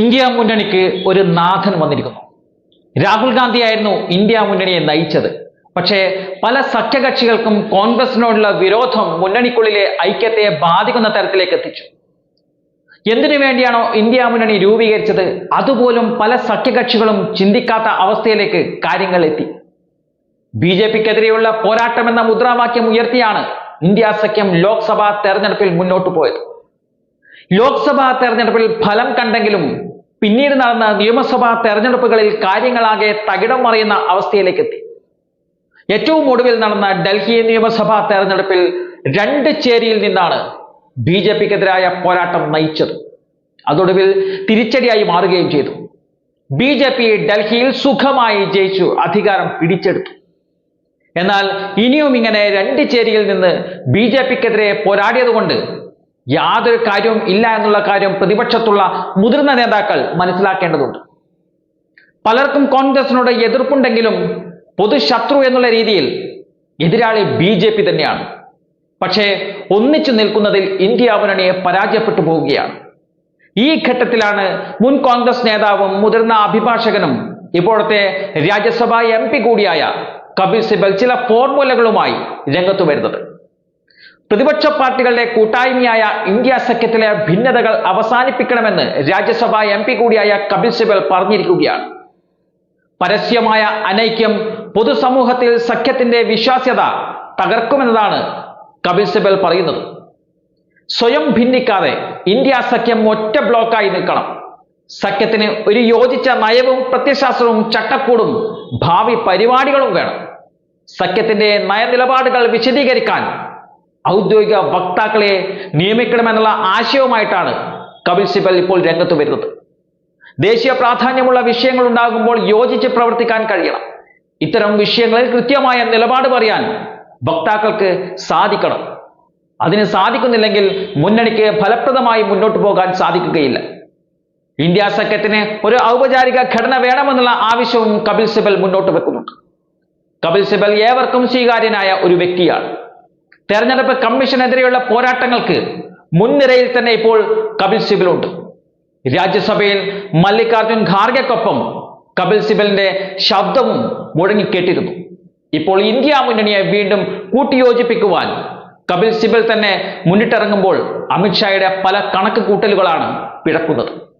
India മുന്നണിക്ക് ഒരു നാഥൻ വന്നിരിക്കുന്നു. രാഹുൽ ഗാന്ധി ആയിരുന്നു ഇന്ത്യ മുന്നണിയെ നയിച്ചത്. പക്ഷേ പല സഖ്യകക്ഷികൾക്കും കോൺഗ്രസിനോടുള്ള വിരോധം മുന്നണിക്കുള്ളിലെ ഐക്യത്തെ ബാധിക്കുന്ന തരത്തിലേക്ക് എത്തിച്ചു. എന്തിനു വേണ്ടിയാണോ ഇന്ത്യ മുന്നണി രൂപീകരിച്ചത്? അതുപോലും പല സഖ്യകക്ഷികളും ചിന്തിക്കാത്ത അവസ്ഥയിലേക്ക് കാര്യങ്ങൾ എത്തി. ബി ജെ പിക്കെതിരെയുള്ള പോരാട്ടം എന്ന മുദ്രാവാക്യം ഉയർത്തിയാണ് ഇന്ത്യ സഖ്യം ലോക്സഭാ തെരഞ്ഞെടുപ്പിൽ മുന്നോട്ട് പോയത്. ലോക്സഭാ തെരഞ്ഞെടുപ്പിൽ ഫലം കണ്ടെങ്കിലും പിന്നീട് നടന്ന നിയമസഭാ തെരഞ്ഞെടുപ്പുകളിൽ കാര്യങ്ങളാകെ തകിടം മറിയുന്ന അവസ്ഥയിലേക്ക് എത്തി ഏറ്റവും ഒടുവിൽ നടന്ന ഡൽഹി നിയമസഭാ തെരഞ്ഞെടുപ്പിൽ രണ്ട് ചേരിയിൽ നിന്നാണ് ബി ജെ പിക്കെതിരായ പോരാട്ടം നയിച്ചത്. അതൊടുവിൽ തിരിച്ചടിയായി മാറുകയും ചെയ്തു. ബി ജെ പി ഡൽഹിയിൽ സുഖമായി ജയിച്ചു അധികാരം പിടിച്ചെടുത്തു. എന്നാൽ ഇനിയും ഇങ്ങനെ രണ്ട് ചേരിയിൽ നിന്ന് ബി ജെ പിക്കെതിരെ പോരാടിയതുകൊണ്ട് യാതൊരു കാര്യവും ഇല്ല എന്നുള്ള കാര്യം പ്രതിപക്ഷത്തുള്ള മുതിർന്ന നേതാക്കൾ മനസ്സിലാക്കേണ്ടതുണ്ട്. പലർക്കും കോൺഗ്രസിനോട് എതിർപ്പുണ്ടെങ്കിലും പൊതുശത്രു എന്നുള്ള രീതിയിൽ എതിരാളി ബി ജെ പി തന്നെയാണ്. പക്ഷേ ഒന്നിച്ചു നിൽക്കുന്നതിൽ ഇന്ത്യ മുന്നണിയെ പരാജയപ്പെട്ടു പോവുകയാണ്. ഈ ഘട്ടത്തിലാണ് മുൻ കോൺഗ്രസ് നേതാവും മുതിർന്ന അഭിഭാഷകനും ഇപ്പോഴത്തെ രാജ്യസഭാ എം കൂടിയായ കപിൽ സിബൽ ചില ഫോർമുലകളുമായി രംഗത്തു വരുന്നത്. പ്രതിപക്ഷ പാർട്ടികളുടെ കൂട്ടായ്മയായ ഇന്ത്യ സഖ്യത്തിലെ ഭിന്നതകൾ അവസാനിപ്പിക്കണമെന്ന് രാജ്യസഭ എം പി കൂടിയായ കപിൽ സിബൽ പറഞ്ഞിരിക്കുകയാണ്. പരസ്യമായ അനൈക്യം പൊതുസമൂഹത്തിൽ സഖ്യത്തിന്റെ വിശ്വാസ്യത തകർക്കുമെന്നതാണ് കപിൽ സിബൽ പറയുന്നത്. സ്വയം ഭിന്നിക്കാതെ ഇന്ത്യ സഖ്യം ഒറ്റ ബ്ലോക്കായി നിൽക്കണം. സഖ്യത്തിന് ഒരു യോജിച്ച നയവും പ്രത്യശാസ്ത്രവും ചട്ടക്കൂടും ഭാവി പരിപാടികളും വേണം. സഖ്യത്തിന്റെ നയനിലപാടുകൾ വിശദീകരിക്കാൻ ഔദ്യോഗിക വക്താക്കളെ നിയമിക്കണമെന്നുള്ള ആശയവുമായിട്ടാണ് കപിൽ സിബൽ ഇപ്പോൾ രംഗത്ത് വരുന്നത്. ദേശീയ പ്രാധാന്യമുള്ള വിഷയങ്ങൾ ഉണ്ടാകുമ്പോൾ യോജിച്ച് പ്രവർത്തിക്കാൻ കഴിയണം. ഇത്തരം വിഷയങ്ങളിൽ കൃത്യമായ നിലപാട് പറയാൻ വക്താക്കൾക്ക് സാധിക്കണം. അതിന് സാധിക്കുന്നില്ലെങ്കിൽ മുന്നണിക്ക് ഫലപ്രദമായി മുന്നോട്ട് പോകാൻ സാധിക്കുകയില്ല. ഇന്ത്യ സഖ്യത്തിന് ഒരു ഔപചാരിക ഘടന വേണമെന്നുള്ള ആവശ്യവും കപിൽ സിബൽ മുന്നോട്ട് വെക്കുന്നുണ്ട്. കപിൽ സിബൽ ഏവർക്കും സ്വീകാര്യനായ ഒരു വ്യക്തിയാണ്. തെരഞ്ഞെടുപ്പ് കമ്മീഷനെതിരെയുള്ള പോരാട്ടങ്ങൾക്ക് മുൻനിരയിൽ തന്നെ ഇപ്പോൾ കപിൽ സിബലുണ്ട്. രാജ്യസഭയിൽ മല്ലികാർജുൻ ഖാർഗെക്കൊപ്പം കപിൽ സിബലിന്റെ ശബ്ദവും മുഴങ്ങിക്കേട്ടിരുന്നു. ഇപ്പോൾ ഇന്ത്യ മുന്നണിയെ വീണ്ടും കൂട്ടിയോജിപ്പിക്കുവാൻ കപിൽ സിബൽ തന്നെ മുന്നിട്ടിറങ്ങുമ്പോൾ അമിത്ഷായുടെ പല കണക്ക് കൂട്ടലുകളാണ് പിഴക്കുന്നത്.